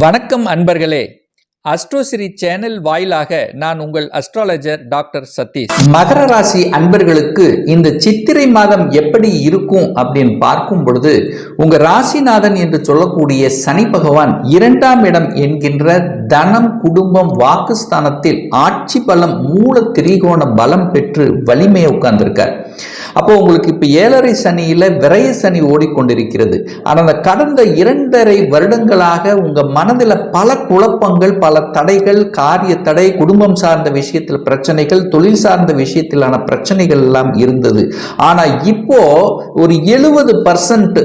வணக்கம் அன்பர்களே. அஸ்ட்ரோசிரி சேனல் வாயிலாக நான் உங்கள் அஸ்ட்ராலஜர் டாக்டர் சதீஷ். மகர ராசி அன்பர்களுக்கு இந்த சித்திரை மாதம் எப்படி இருக்கும் அப்படின்னு பார்க்கும் பொழுது உங்க ராசிநாதன் என்று சொல்லக்கூடிய சனி பகவான் இரண்டாம் இடம் என்கின்ற தனம் குடும்பம் வாக்குஸ்தானத்தில் ஆட்சி பலம் மூல திரிகோண பலம் பெற்று வலிமையை உட்கார்ந்திருக்கார். அப்போ உங்களுக்கு இப்போ ஏழரை சனியில விரைய சனி ஓடிக்கொண்டிருக்கிறது. ஆனால் அந்த கடந்த இரண்டரை வருடங்களாக உங்க மனதில் பல குழப்பங்கள் பல தடைகள் காரிய தடை குடும்பம் சார்ந்த விஷயத்தில் பிரச்சனைகள் தொழில் சார்ந்த விஷயத்திலான பிரச்சனைகள் எல்லாம் இருந்தது. ஆனா இப்போ ஒரு எழுபது பர்சன்ட்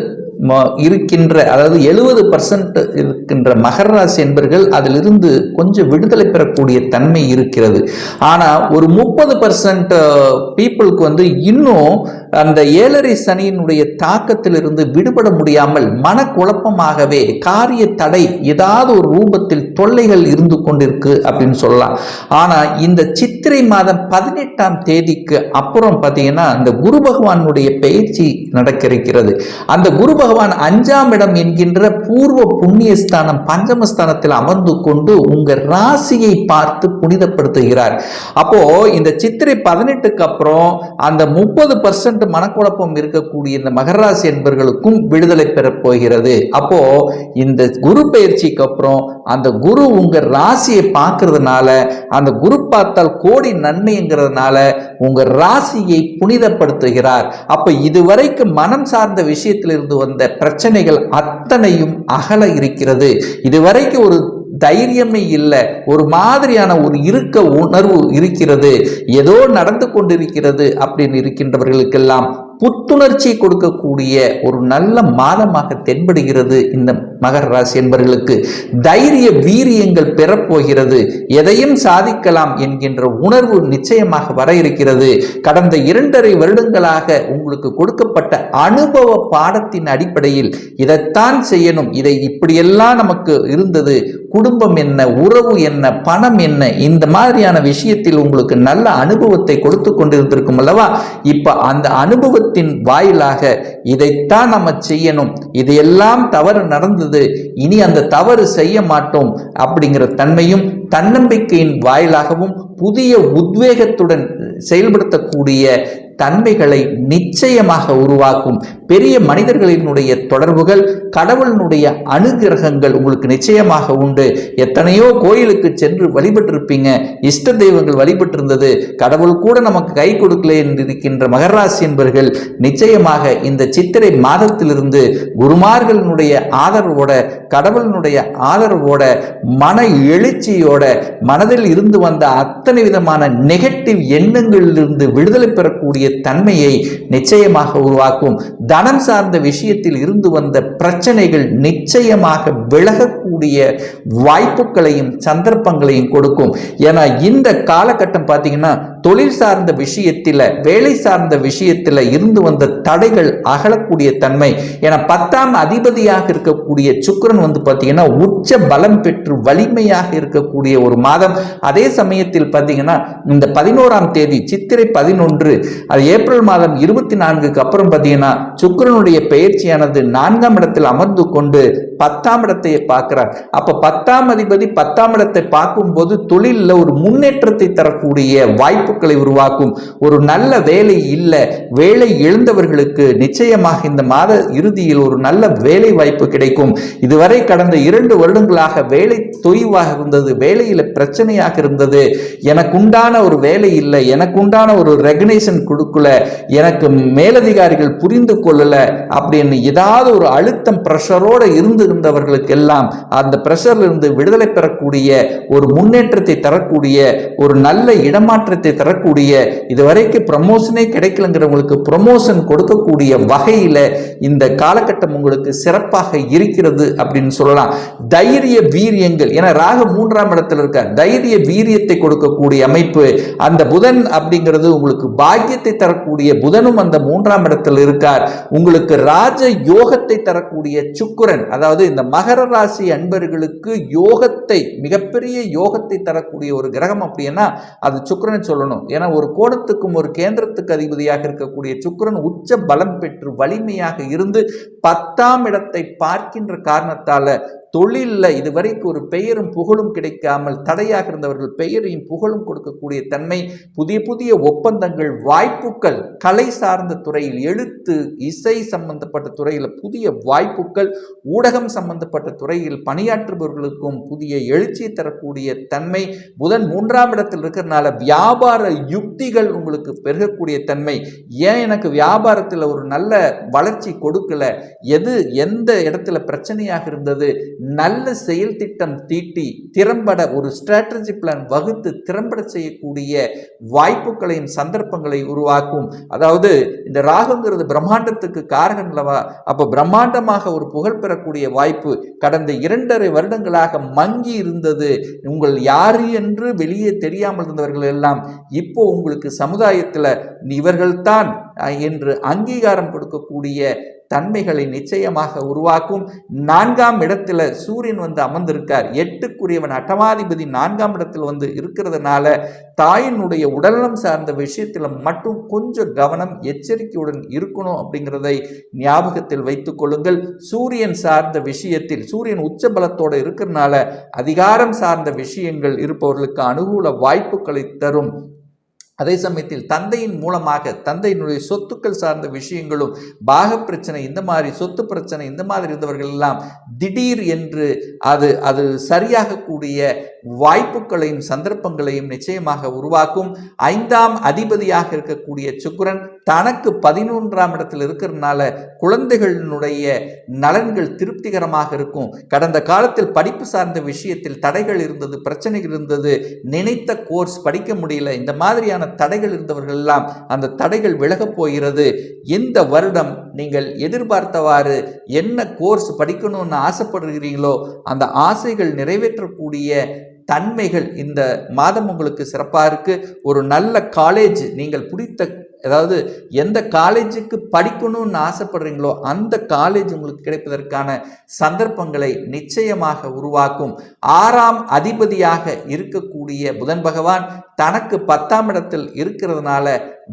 இருக்கின்ற அதாவது எழுபது பர்சன்ட் இருக்கின்ற மகர ராசி என்பர்கள் அதிலிருந்து கொஞ்சம் விடுதலை பெறக்கூடிய தன்மை இருக்கிறது. ஆனால் ஒரு முப்பது பர்சன்ட் பீப்புளுக்கு வந்து இன்னும் அந்த ஏழரை சனியினுடைய தாக்கத்திலிருந்து விடுபட முடியாமல் மனக்குழப்பமாகவே காரிய தடை ஏதாவது ஒரு ரூபத்தில் தொல்லைகள் இருந்து கொண்டிருக்கு அப்படின்னு சொல்லலாம். ஆனால் இந்த சித்திரை மாதம் பதினெட்டாம் தேதிக்கு அப்புறம் பார்த்தீங்கன்னா அந்த குரு பகவானுடைய பயிற்சி நடக்கிறது அந்த குரு பகவான் அஞ்சாம் இடம் என்கின்ற பூர்வ புண்ணியஸ்தானம் பஞ்சமஸ்தானத்தில் அமர்ந்து கொண்டு உங்க ராசியை பார்த்து புனிதப்படுத்துகிறார். அப்போ இந்த சித்திரை பதினெட்டுக்கு அப்புறம் அந்த முப்பது பர்சன்ட் மனக்குழப்பம் இருக்கக்கூடிய இந்த மகராசி என்பர்களுக்கும் என்பவர்களுக்கும் விடுதலை பெறப் போகிறது. அப்போ இந்த குரு பயிற்சிக்கு அப்புறம் அந்த குரு உங்க ராசியை பார்க்கறதுனால அந்த குரு பார்த்தால் கோடி நன்மைங்கிறதுனால உங்க ராசியை புனிதப்படுத்துகிறார். அப்ப இதுவரைக்கும் மனம் சார்ந்த விஷயத்திலிருந்து வந்த பிரச்சனைகள் அத்தனையும் அகல இருக்கிறது. இதுவரைக்கும் ஒரு தைரியமே இல்லை. ஒரு மாதிரியான ஒரு இருக்க உணர்வு இருக்கிறது. ஏதோ நடந்து கொண்டிருக்கிறது அப்படின்னு இருக்கின்றவர்களுக்கெல்லாம் புத்துணர்ச்சி கொடுக்கக்கூடிய ஒரு நல்ல மாதமாக தென்படுகிறது இந்த மகர ராசி என்பவர்களுக்கு தைரிய வீரியங்கள் பெறப்போகிறது. எதையும் சாதிக்கலாம் என்கின்ற உணர்வு நிச்சயமாக வர இருக்கிறது. கடந்த இரண்டரை வருடங்களாக உங்களுக்கு கொடுக்கப்பட்ட அனுபவ பாடத்தின் அடிப்படையில் இதைத்தான் செய்யணும். இதை இப்படியெல்லாம் நமக்கு இருந்தது. குடும்பம் என்ன உறவு என்ன பணம் என்ன இந்த மாதிரியான விஷயத்தில் உங்களுக்கு நல்ல அனுபவத்தை கொடுத்து கொண்டிருந்திருக்கும் அல்லவா? இப்ப அந்த அனுபவத்தின் வாயிலாக இதைத்தான் நம்ம செய்யணும். இதையெல்லாம் தவறு நடந்தது. இனி அந்த தவறு செய்ய மாட்டோம் அப்படிங்கிற தன்மையும் தன்னம்பிக்கையின் வாயிலாகவும் புதிய உத்வேகத்துடன் செயல்படுத்தக்கூடிய தன்மைகளை நிச்சயமாக உருவாக்கும் பெரிய மனிதர்களினுடைய தொடர்புகள் கடவுளினுடைய அனுகிரகங்கள் உங்களுக்கு நிச்சயமாக உண்டு. எத்தனையோ கோயிலுக்கு சென்று வழிபட்டிருப்பீங்க. இஷ்ட தெய்வங்கள் வழிபட்டிருந்தது. கடவுள் கூட நமக்கு கை கொடுக்கல என்று இருக்கின்ற மகராசி என்பவர்கள் நிச்சயமாக இந்த சித்திரை மாதத்திலிருந்து குருமார்களினுடைய ஆதரவோட கடவுளினுடைய ஆதரவோட மன எழுச்சியோட மனதில் இருந்து வந்த அத்தனை விதமான நெகட்டிவ் எண்ணங்களிலிருந்து விடுதலை பெறக்கூடிய தன்மையை நிச்சயமாக உருவாக்கும். தனம் சார்ந்த விஷயத்தில் இருந்து வந்த பிரச்சனைகள் நிச்சயமாக விலகக்கூடிய வாய்ப்புகளையும் சந்தர்ப்பங்களையும் கொடுக்கும். ஏன்னா இந்த காலகட்டம் பார்த்தீங்கன்னா தொழில் சார்ந்த விஷயத்தில் வேலை சார்ந்த விஷயத்தில் இருந்து வந்த தடைகள் அகலக்கூடிய தன்மை. ஏன்னா பத்தாம் அதிபதியாக இருக்கக்கூடிய சுக்கரன் வந்து பார்த்தீங்கன்னா உச்ச பலம் பெற்று வலிமையாக இருக்கக்கூடிய ஒரு மாதம். அதே சமயத்தில் பார்த்தீங்கன்னா இந்த பதினோராம் தேதி சித்திரை பதினொன்று அது ஏப்ரல் மாதம் இருபத்தி நான்குக்கு அப்புறம் பார்த்தீங்கன்னா சுக்கரனுடைய பயிற்சியானது நான்காம் இடத்தில் அமர்ந்து கொண்டு பத்தாம் இடத்தை பார்க்கிறார். அப்போ பத்தாம் அதிபதி பத்தாம் இடத்தை பார்க்கும்போது தொழிலில் ஒரு முன்னேற்றத்தை தரக்கூடிய வாய்ப்பு வாய்ப்புகளை உருவாக்கும் ஒரு நல்ல வேலை இல்லை வேலை எழுந்தவர்களுக்கு நிச்சயமாக இந்த மாத இறுதியில் ஒரு நல்ல வேலை வாய்ப்பு கிடைக்கும். இதுவரை கடந்த இரண்டு வருடங்களாக வேலை தொய்வாக இருந்தது வேலையில் பிரச்சனையாக இருந்தது. எனக்குண்டான ஒரு வேலை இல்லை எனக்குண்டான ஒரு ரெகனேஷன் கொடுக்கல எனக்கு மேலதிகாரிகள் புரிந்து கொள்ளல அப்படின்னு ஏதாவது ஒரு அழுத்தம் பிரஷரோட இருந்து இருந்தவர்களுக்கு எல்லாம் அந்த பிரஷர்ல இருந்து விடுதலை பெறக்கூடிய ஒரு முன்னேற்றத்தை தரக்கூடிய ஒரு நல்ல இடமாற்றத்தை தர தரக்கூடிய இதுவரைக்கும் ப்ரமோஷனே கிடைக்கலங்கிறவங்களுக்கு ப்ரமோஷன் கொடுக்கக்கூடிய வகையில் இந்த காலகட்டம் உங்களுக்கு சிறப்பாக இருக்கிறது அப்படின்னு சொல்லலாம். தைரிய வீரியங்கள் ஏன்னா ராக மூன்றாம் இடத்துல இருக்க தைரிய வீரியத்தை கொடுக்கக்கூடிய அமைப்பு அந்த புதன் அப்படிங்கிறது உங்களுக்கு பாக்கியத்தை தரக்கூடிய புதனும் அந்த மூன்றாம் இடத்தில் இருக்கார். உங்களுக்கு ராஜ யோகத்தை தரக்கூடிய சுக்குரன் அதாவது இந்த மகர ராசி அன்பர்களுக்கு யோகத்தை மிகப்பெரிய யோகத்தை தரக்கூடிய ஒரு கிரகம் அப்படின்னா அது சுக்கரன் சொல்லணும். ஏன்னா ஒரு கோணத்துக்கும் ஒரு கேந்திரத்துக்கு அதிபதியாக இருக்கக்கூடிய சுக்கரன் உச்ச பலம் பெற்று வலிமையாக இருந்து பத்தாம் இடத்தை பார்க்கின்ற காரணத்தால தொழிலில் இதுவரைக்கும் ஒரு பெயரும் புகழும் கிடைக்காமல் தடையாக இருந்தவர்கள் பெயரையும் புகழும் கொடுக்கக்கூடிய தன்மை புதிய புதிய ஒப்பந்தங்கள் வாய்ப்புகள் கலை சார்ந்த துறையில் எழுத்து இசை சம்பந்தப்பட்ட துறையில் புதிய வாய்ப்புகள் ஊடகம் சம்பந்தப்பட்ட துறையில் பணியாற்றுபவர்களுக்கும் புதிய எழுச்சியை தரக்கூடிய தன்மை புதன் மூன்றாம் இடத்தில் இருக்கிறதுனால வியாபார யுக்திகள் உங்களுக்கு பெருகக்கூடிய தன்மை. ஏன் எனக்கு வியாபாரத்தில் ஒரு நல்ல வளர்ச்சி கொடுக்கல? எது எந்த இடத்துல பிரச்சனையாக இருந்தது? நல்ல செயல் திட்டம் தீட்டி திறம்பட ஒரு ஸ்ட்ராட்டஜி பிளான் வகுத்து திறம்பட செய்யக்கூடிய வாய்ப்புகளையும் சந்தர்ப்பங்களை உருவாக்கும். அதாவது இந்த ராகுங்கிறது பிரம்மாண்டத்துக்கு காரகம் அல்லவா? அப்போ பிரம்மாண்டமாக ஒரு புகழ் பெறக்கூடிய வாய்ப்பு கடந்த இரண்டரை வருடங்களாக மங்கி இருந்தது. உங்கள் யார் என்று வெளியே தெரியாமல் இருந்தவர்கள் எல்லாம் இப்போ உங்களுக்கு சமுதாயத்தில் இவர்கள்தான் என்று அங்கீகாரம் கொடுக்கக்கூடிய தன்மைகளை நிச்சயமாக உருவாக்கும். நான்காம் இடத்துல சூரியன் வந்து அமர்ந்திருக்கார். எட்டுக்குரியவன் அட்டமாதிபதி நான்காம் இடத்தில் வந்து இருக்கிறதுனால தாயினுடைய உடல்நலம் சார்ந்த விஷயத்தில் மட்டும் கொஞ்சம் கவனம் எச்சரிக்கையுடன் இருக்கணும் அப்படிங்கிறதை ஞாபகத்தில் வைத்துக் கொள்ளுங்கள். சூரியன் சார்ந்த விஷயத்தில் சூரியன் உச்ச பலத்தோடு இருக்கிறதுனால அதிகாரம் சார்ந்த விஷயங்கள் இருப்பவர்களுக்கு அனுகூல வாய்ப்புகளை தரும். அதே சமயத்தில் தந்தையின் மூலமாக தந்தையினுடைய சொத்துக்கள் சார்ந்த விஷயங்களும் பாக பிரச்சனை இந்த மாதிரி சொத்து பிரச்சனை இந்த மாதிரி இருந்தவர்கள் எல்லாம் திடீர் என்று அது அது சரியாகக்கூடிய வாய்ப்புகளையும் சந்தர்ப்பங்களையும் நிச்சயமாக உருவாக்கும். ஐந்தாம் அதிபதியாக இருக்கக்கூடிய சுக்கரன் தனக்கு பதினொன்றாம் இடத்தில் இருக்கிறதுனால குழந்தைகளினுடைய நலன்கள் திருப்திகரமாக இருக்கும். கடந்த காலத்தில் படிப்பு சார்ந்த விஷயத்தில் தடைகள் இருந்தது பிரச்சனைகள் இருந்தது நினைத்த கோர்ஸ் படிக்க முடியல இந்த மாதிரியான தடைகள் இருந்தவர்கள் எல்லாம் அந்த தடைகள் விலகப் போகிறது. இந்த வருடம் நீங்கள் எதிர்பார்த்தவாறு என்ன கோர்ஸ் படிக்கணும்னு ஆசைப்படுகிறீங்களோ அந்த ஆசைகள் நிறைவேற்றக்கூடிய தன்மைகள் இந்த மாதம் உங்களுக்கு சிறப்பாக இருக்குது ஒரு நல்ல காலேஜ் நீங்கள் பிடித்த அதாவது எந்த காலேஜுக்கு படிக்கணும்னு ஆசைப்படுறீங்களோ அந்த காலேஜ் உங்களுக்கு கிடைப்பதற்கான சந்தர்ப்பங்களை நிச்சயமாக உருவாக்கும். ஆறாம் அதிபதியாக இருக்கக்கூடிய புதன் பகவான் தனக்கு பத்தாம் இடத்தில் இருக்கிறதுனால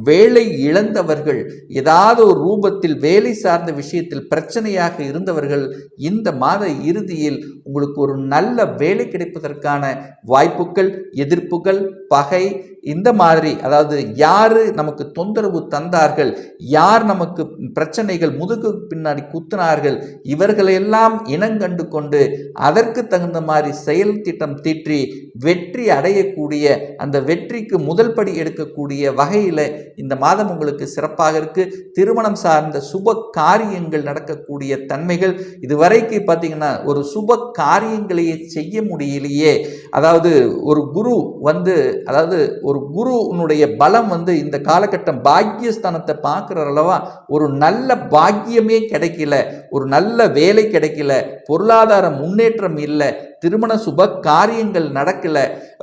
வேலை இழந்தவர்கள் ஏதாவது ஒரு ரூபத்தில் வேலை சார்ந்த விஷயத்தில் பிரச்சனையாக இருந்தவர்கள் இந்த மாத இறுதியில் உங்களுக்கு ஒரு நல்ல வேலை கிடைப்பதற்கான வாய்ப்புகள் எதிர்ப்புகள் பகை இந்த மாதிரி அதாவது யார் நமக்கு தொந்தரவு தந்தார்கள் யார் நமக்கு பிரச்சனைகள் முதுகு பின்னாடி குத்தினார்கள் இவர்களெல்லாம் இனங்கண்டு கொண்டு அதற்கு தகுந்த மாதிரி செயல் திட்டம் தீற்றி வெற்றி அடையக்கூடிய அந்த வெற்றிக்கு முதல் படி எடுக்கக்கூடிய வகையில் இந்த மாதம் உங்களுக்கு சிறப்பாக இருக்கு. திருமணம் சார்ந்த சுப காரியங்கள் நடக்கக்கூடிய தன்மைகள் இதுவரைக்கு பார்த்தீங்கன்னா ஒரு சுப காரியங்களையே செய்ய முடியலையே. அதாவது ஒரு குரு வந்து அதாவது ஒரு குருனுடைய பலம் வந்து இந்த காலகட்டம் பாக்கியஸ்தானத்தை பார்க்குற அளவா ஒரு நல்ல பாக்கியமே கிடைக்கல. ஒரு நல்ல வேலை கிடைக்கல. பொருளாதார முன்னேற்றம் இல்லை. திருமண சுப காரியங்கள் நடக்கல.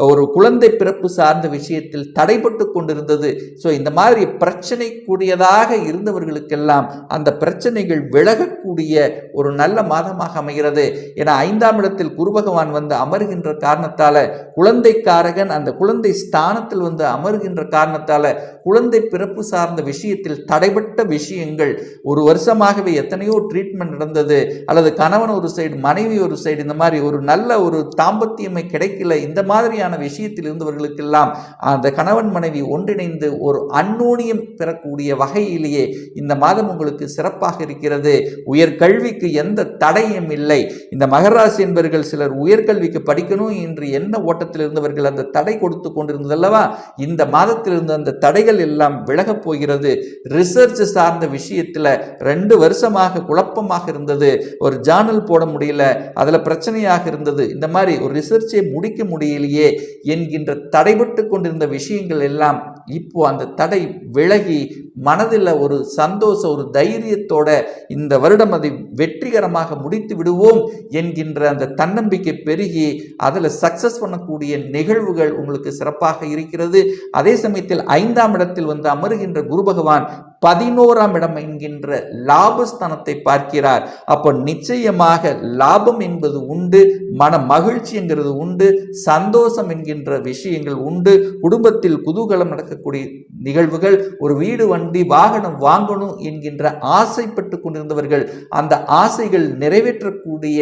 ஒரு குழந்தை பிறப்பு சார்ந்த விஷயத்தில் தடைபட்டு கொண்டிருந்தது. ஸோ இந்த மாதிரி பிரச்சனை கூடியதாக இருந்தவர்களுக்கெல்லாம் அந்த பிரச்சனைகள் விலகக்கூடிய ஒரு நல்ல மாதமாக அமைகிறது. ஏன்னா ஐந்தாம் இடத்தில் குரு பகவான் வந்து அமர்கின்ற காரணத்தால் குழந்தைக்காரகன் அந்த குழந்தை ஸ்தானத்தில் வந்து அமர்கின்ற காரணத்தால் குழந்தை பிறப்பு சார்ந்த விஷயத்தில் தடைபட்ட விஷயங்கள் ஒரு வருஷமாகவே எத்தனையோ ட்ரீட்மெண்ட் நடந்தது. அல்லது கணவன் ஒரு சைடு மனைவி ஒரு சைடு இந்த மாதிரி ஒரு நல்ல ஒரு தாம்பத்தியமை கிடைக்கல. இந்த மாதிரியான விஷயத்தில் இருந்தவர்களுக்கெல்லாம் அந்த கணவன் மனைவி ஒன்றிணைந்து ஒரு அந்நோனியம் பெறக்கூடிய வகையிலேயே இந்த மாதம் உங்களுக்கு சிறப்பாக இருக்கிறது. உயர்கல்விக்கு எந்த தடையும் இல்லை. இந்த மகராசி என்பவர்கள் சிலர் உயர்கல்விக்கு படிக்கணும் என்று என்ன ஓட்டத்தில் இருந்தவர்கள் அந்த தடை கொடுத்து கொண்டிருந்ததல்லவா இந்த மாதத்தில் இருந்த அந்த தடைகள் எல்லாம் விலகப் போகிறது. ரிசர்ச் சார்ந்த விஷயத்தில் ரெண்டு வருஷமாக குழப்பமாக இருந்தது. ஒரு ஜானல் போட முடியல. அதில் பிரச்சனையாக இருந்தது. இந்த மாதிரி ஒரு ரிசர்ச்சை முடிக்க முடியலையே என்கின்ற தடைபட்டு கொண்டிருந்த விஷயங்கள் எல்லாம் இப்போ அந்த தடை விலகி மனதில் ஒரு சந்தோஷம் ஒரு தைரியத்தோட இந்த வருடம் அதை வெற்றிகரமாக முடித்து விடுவோம் என்கின்ற அந்த தன்னம்பிக்கை பெருகி அதில் சக்சஸ் பண்ணக்கூடிய நிகழ்வுகள் உங்களுக்கு சிறப்பாக இருக்கிறது. அதே சமயத்தில் ஐந்தாம் இடத்தில் வந்து அமருகின்ற குரு பகவான் பதினோராம் இடம் என்கின்ற லாபஸ்தானத்தை பார்க்கிறார். அப்போ நிச்சயமாக லாபம் என்பது உண்டு மன மகிழ்ச்சி என்கிறது உண்டு சந்தோஷம் என்கின்ற விஷயங்கள் உண்டு குடும்பத்தில் குதூகலம் நடக்கக்கூடிய நிகழ்வுகள் ஒரு வீடு வந்து வண்டி வாகனம் வாங்கணும் என்கின்ற ஆசைப்பட்டு கொண்டிருந்தவர்கள் அந்த ஆசைகள் நிறைவேற்றக்கூடிய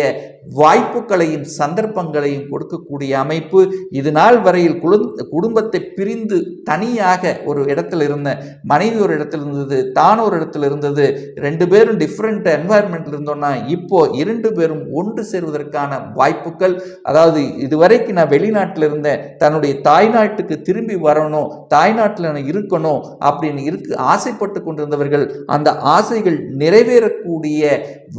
வாய்ப்புகளையும் சந்தர்ப்பங்களையும் கொடுக்கக்கூடிய அமைப்பு இது நாள் வரையில் குடும்பத்தை பிரிந்து தனியாக ஒரு இடத்துல இருந்த மனைவி ஒரு இடத்துல இருந்தது தான் ஒரு இடத்துல இருந்தது ரெண்டு பேரும் டிஃப்ரெண்ட் என்வாயர்மெண்ட்ல இருந்தோம்னா இப்போ இரண்டு பேரும் ஒன்று சேர்வதற்கான வாய்ப்புகள் அதாவது இதுவரைக்கும் நான் வெளிநாட்டில் இருந்தேன் தன்னுடைய தாய்நாட்டுக்கு திரும்பி வரணும் தாய்நாட்டில் நான் இருக்கணும் அப்படின்னு இருக்கு ஆசைப்பட்டு கொண்டிருந்தவர்கள் அந்த ஆசைகள் நிறைவேறக்கூடிய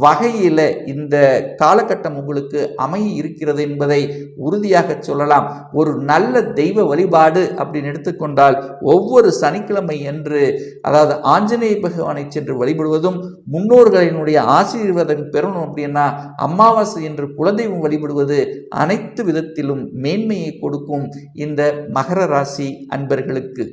வகையில் இந்த காலகட்டம் உங்களுக்கு அமைய இருக்கிறது என்பதை உறுதியாக சொல்லலாம். ஒரு நல்ல தெய்வ வழிபாடு அப்படின்னு எடுத்துக்கொண்டால் ஒவ்வொரு சனிக்கிழமை என்று அதாவது ஆஞ்சநேய பகவானை சென்று வழிபடுவதும் முன்னோர்களினுடைய ஆசீர்வாதம் பெறணும் அப்படின்னா அமாவாசை என்று குலதெய்வம் வழிபடுவது அனைத்து விதத்திலும் மேன்மையை கொடுக்கும் இந்த மகர ராசி அன்பர்களுக்கு.